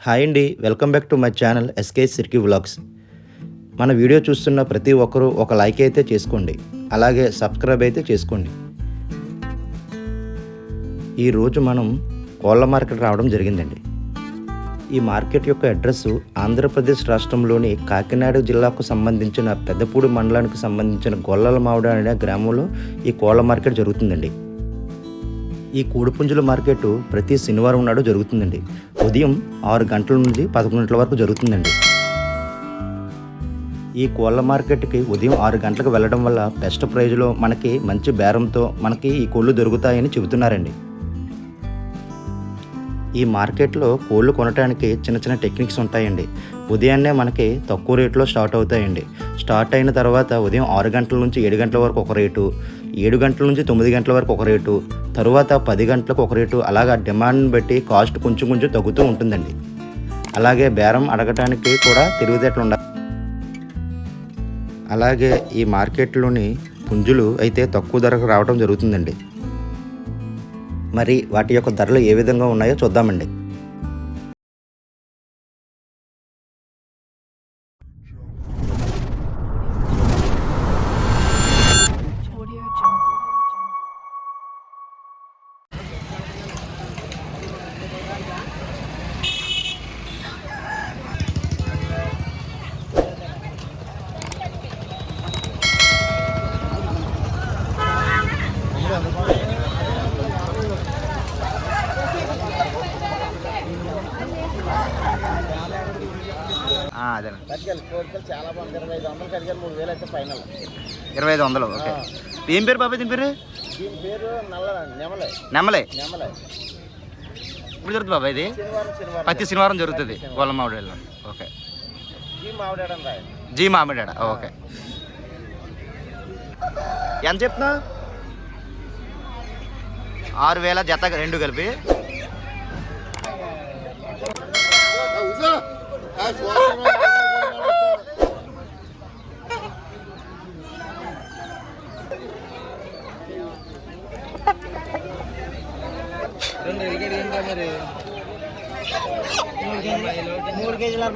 Hi అండి welcome back to my channel SK సిర్కి vlogs. మన video చూస్తున్న ప్రతి ఒక్కరూ ఒక లైక్ అయితే చేసుకోండి అలాగే సబ్స్క్రైబ్ అయితే చేసుకోండి. ఈరోజు మనం కోళ్ళ మార్కెట్ రావడం జరిగిందండి. ఈ మార్కెట్ యొక్క అడ్రస్ ఆంధ్రప్రదేశ్ రాష్ట్రంలోని కాకినాడ జిల్లాకు సంబంధించిన పెద్దపూడి మండలానికి సంబంధించిన గొల్లల మావిడ అనే గ్రామంలో ఈ కోళ్ళ మార్కెట్ జరుగుతుందండి. ఈ కోడిపుంజుల మార్కెట్ ప్రతి శనివారం నాడు జరుగుతుందండి. ఉదయం ఆరు గంటల నుండి పదకొండు గంటల వరకు జరుగుతుందండి. ఈ కోళ్ళ మార్కెట్కి ఉదయం ఆరు గంటలకు వెళ్ళడం వల్ల బెస్ట్ ప్రైజ్లో మనకి మంచి బేరంతో మనకి ఈ కోళ్ళు దొరుకుతాయని చెబుతున్నారండి. ఈ మార్కెట్లో కోళ్ళు కొనడానికి చిన్న చిన్న టెక్నిక్స్ ఉంటాయండి. ఉదయాన్నే మనకి తక్కువ రేట్లో స్టార్ట్ అవుతాయండి. స్టార్ట్ అయిన తర్వాత ఉదయం ఆరు గంటల నుంచి ఏడు గంటల వరకు ఒక రేటు ఏడు గంటల నుంచి తొమ్మిది గంటల వరకు ఒక రేటు తరువాత పది గంటలకు ఒక రేటు. అలాగా డిమాండ్ బట్టి కాస్ట్ కొంచెం కొంచెం తగ్గుతూ ఉంటుందండి. అలాగే బేరం అడగటానికి కూడా తెలివితేటలు ఉండాలి అలాగే ఈ మార్కెట్లోని పుంజులు అయితే తక్కువ ధరకు రావడం జరుగుతుందండి. మరి వాటి యొక్క ధరలు ఏ విధంగా ఉన్నాయో చూద్దామండి. అదే కడిగాలి కోరికలు చాలా బాగుంది ఇరవై ఐదు వందలు కడిగాలి మూడు వేలు అయితే ఫైనల్ ఇరవై ఐదు వందలు ఓకే ఏం పేరు బాబాయ్ దీని పేరు దీని పేరు నల్ల నెమలే ఇప్పుడు జరుగుతుంది బాబాయ్ ఇది శనివారం శనివారం ప్రతి శనివారం జరుగుతుంది ఓకే ఈ మామిడాడం రాయి జీ మామిడాడ ఓకే ఎంత చెప్తున్నా ఆరు వేల జత రెండు కలిపి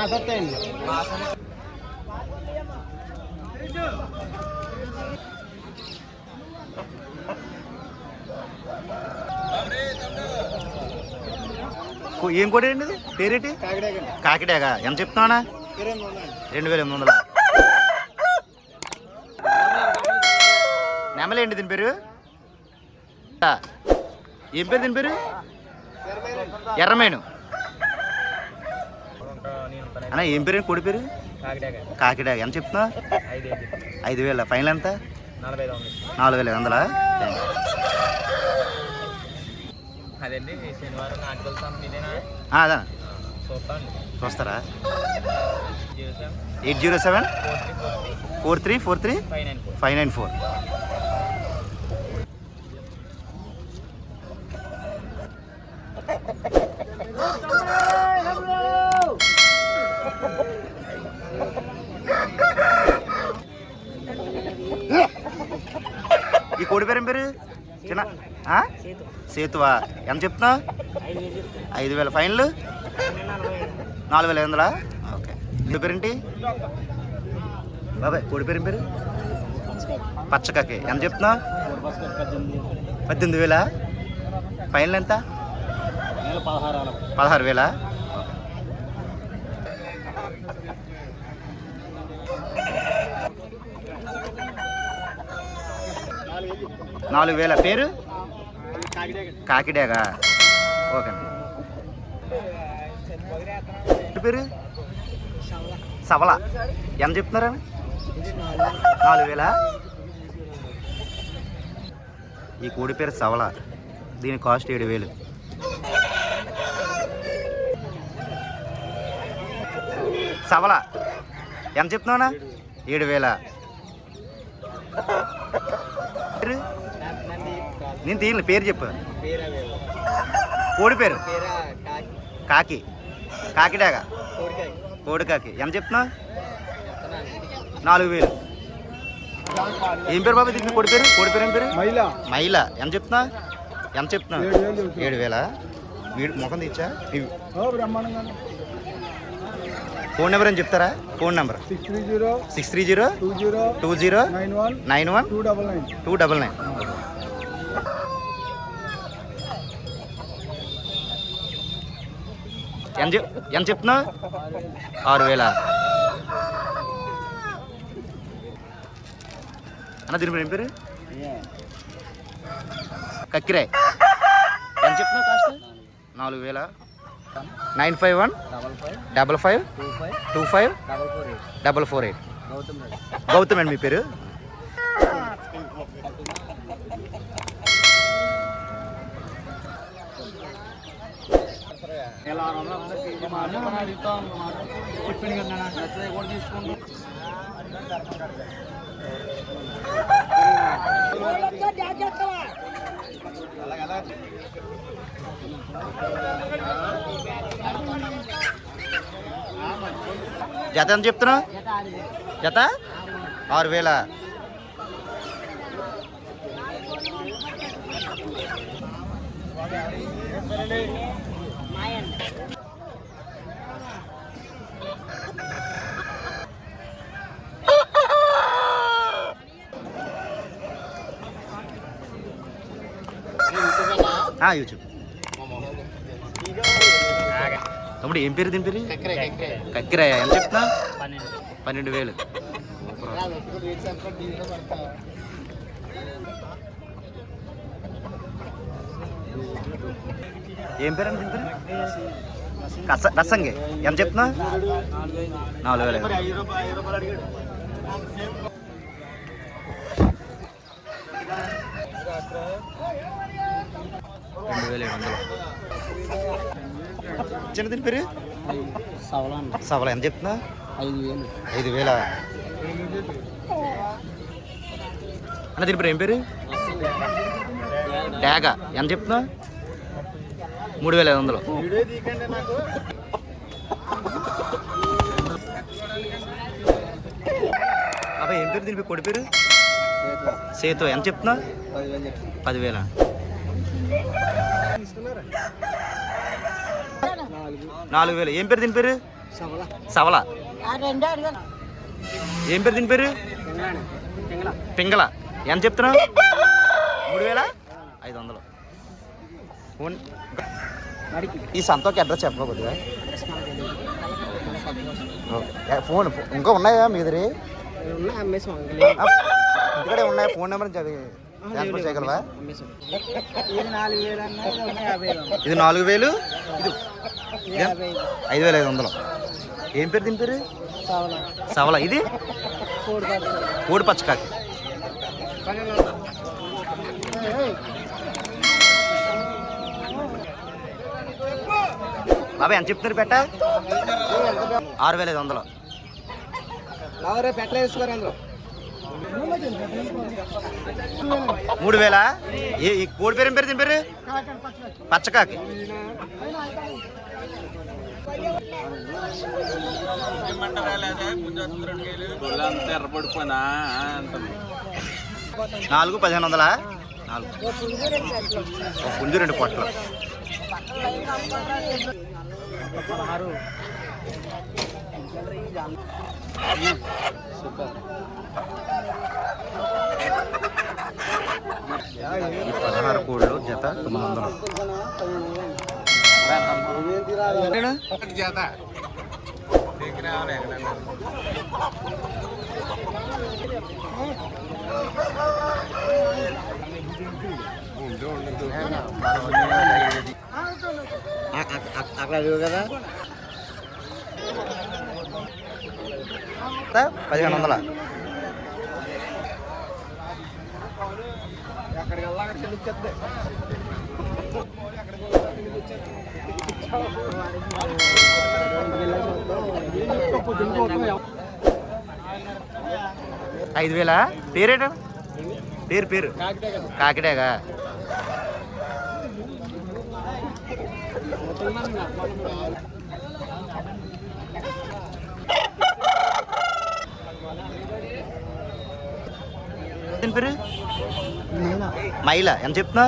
మూడు కేజీల మాస వస్తాయండి కు- ఏం అండి ఇది? పేరేటి? కాకిడాక? ఎంత వందలు. రెండు వేల ఎనిమిది వందల? నెమలేండి దీని పేరు. ఏం పేరు దీని పేరు. ఎర్రమేను. అన్న ఏం పేరు? కొడి పేరు? కాకిడాక. ఎంత చెప్తున్నా? ఐదు వేల ఫైనల్ ఎంత? నాలుగు వేల ఐదు వందలా. అదండి శనివారం అదా చూస్తారా? Eight zero seven? Four three four three. Five nine four five nine four ఈ కోడి పేరు పేరు? చిన్న సేతువా? ఎంత చెప్తున్నా? ఐదు వేల. ఫైన్లు? నాలుగు వేల ఐదు వందలా? ఓకే. నీ పేరేంటి? బాబాయ్ కోడి పేరు పేరు? పచ్చకాకి. ఎంత చెప్తున్నా? పద్దెనిమిది వేల? ఫైనల్ ఎంత? పదహారు వేలా? నాలుగు వేల పేరు? కాకిడేగా. ఓకే. పేరు? సవల ఎంత చెప్తున్నారా నాలుగు వేల ఈ కోడి పేరు సవల దీని కాస్ట్ ఏడు వేలు సవల ఎంత చెప్తున్నావునా ఏడు వేల నేను తీయలే పేరు చెప్పు. పేరా కోడి పేరు? పేరా కాకి. కాకి. కాకిడాగా కోడి కాకి. ఎంత చెప్తున్నావు? నాలుగు వేలు. ఏం పేరు బాబు దీనికి? కోడి పేరు? కోడి పేరు ఏం పేరు? మైలా. మైల. ఎంత చెప్తున్నా ఎంత చెప్తున్నా ఏడు వేలు చెప్తున్నా. వీడు ముఖం తీచ్చా? ఫోన్ నెంబర్ అని చెప్తారా? Phone number. Six three zero six three zero two zero two zero nine one nine one two double nine. Two double nine. ఎంత ఎంత చెప్తున్నావు ఆరు వేల? అన్న దీని పేరు ఏం పేరు? కక్కిరాయ్ ఎంత చెప్తున్నావు కాస్ట్ నాలుగు వేల? Nine five one? Double five? Two five? Double four eight? Gautam అండి మీ పేరు? ఎలా అడుగుతాం చెప్పింది కదా కూడా తీసుకుంటాం జత ఎంత చెప్తున్నావు జత? ఆరు వేల. ఆ, యూట్యూబ్. తమ్ముడు ఏం పేరు దీని పేరు? కక్కిరాయ. ఎంత చెప్తున్నా? పన్నెండు వేలు. ఏం పేరు అండి దీని పేరు? రసంగి ఎంత చెప్తున్నా? నాలుగు వేలు. రెండు వేల ఏడు వందలు. చిన్న దీని పేరు? సవల ఎంత చెప్తున్నా? ఐదు వేలు. ఐదు వేల? అన్న దీని పేరు ఏం పేరు? డాగ. ఎంత చెప్తున్నా? మూడు వేల ఐదు వందలు. అబ్బాయి ఏం పేరు దీని పేరు? కొడి పేరు? సేతు. ఎంత చెప్తున్నా. పదివేలు? నాలుగు వేలు. ఏం పేరు దీని పేరు? సవలా. ఏం పేరు దీని పేరు? పింగళ. ఎంత చెప్తున్నావు? మూడు వేల? ఐదు వందలు. ఈ సంతోకి అడ్రస్ ఓకే. ఫోన్ ఇంకా ఉన్నాయా మీ దగ్గర? ఇక్కడే ఉన్నాయా. ఫోన్ నెంబర్ చదివి. చేయగలవా? ఇది నాలుగు వేలు ఐదు. వేల ఐదు వందలు. ఏం పేరు దీని పేరు? సవలా. ఇది? కోడి పచ్చకాకి. బాబాయ్ ఎంత చెప్తున్నారు పెట్ట? ఆరు వేల ఐదు వందలు. ఎవరే పెట్టలే వేసుకోరు అందరూ మూడు వేల ఏ ఈ కోడి పేరు ఏం పేరు? దీని పేరు? పచ్చకాకి. నాలుగు పదిహేను వందలా? నాలుగు. ఒక పుంజు రెండు పొట్లు ఈ పదహారు కోళ్ళు జత తొమ్మిది వందలు అక్కడ అడిగావు కదా జత పదిహేను వందల. ఐదు వేలా? పేరేట? పేరు పేరు. కాకిడేగా దీని పేరు? మైల ఎంత చెప్తున్నా?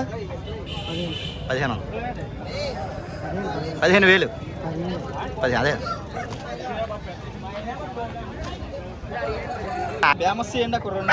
పదిహేను. వందలు పదిహేను వేలు. పది అదే. ఫేమస్ చేయండి ఒక రెండు